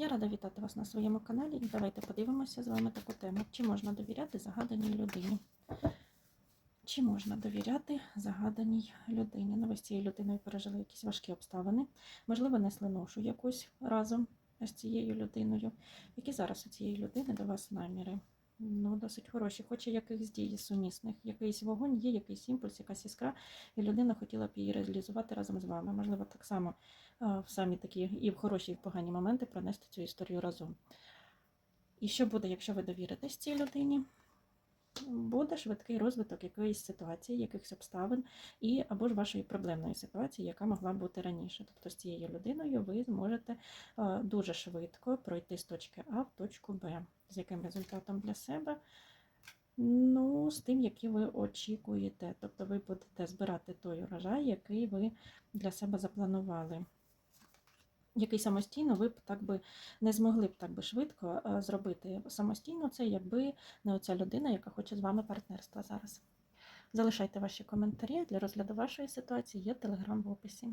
Я рада вітати вас на своєму каналі і давайте подивимося з вами таку тему. Чи можна довіряти загаданій людині? Чи можна довіряти загаданій людині? Ну, ви з цією людиною пережили якісь важкі обставини, можливо, несли ношу якусь разом з цією людиною. Які зараз у цієї людини до вас наміри? Ну, досить хороші, хоче якихось дій сумісних, якийсь вогонь є, якийсь імпульс, якась іскра, і людина хотіла б її реалізувати разом з вами. Можливо, так само в самі такі і в хороші, і в погані моменти пронести цю історію разом. І що буде, якщо ви довіритесь цій людині? Буде швидкий розвиток якоїсь ситуації, якихось обставин, і або ж вашої проблемної ситуації, яка могла бути раніше. Тобто з цією людиною ви зможете е, дуже швидко пройти з точки А в точку Б. З яким результатом для себе? Ну, з тим, який ви очікуєте. Тобто ви будете збирати той урожай, який ви для себе запланували. Який самостійно ви б так би не змогли б так би швидко е, зробити самостійно це, якби не оця людина, яка хоче з вами партнерства зараз. Залишайте ваші коментарі для розгляду вашої ситуації. Є телеграм в описі.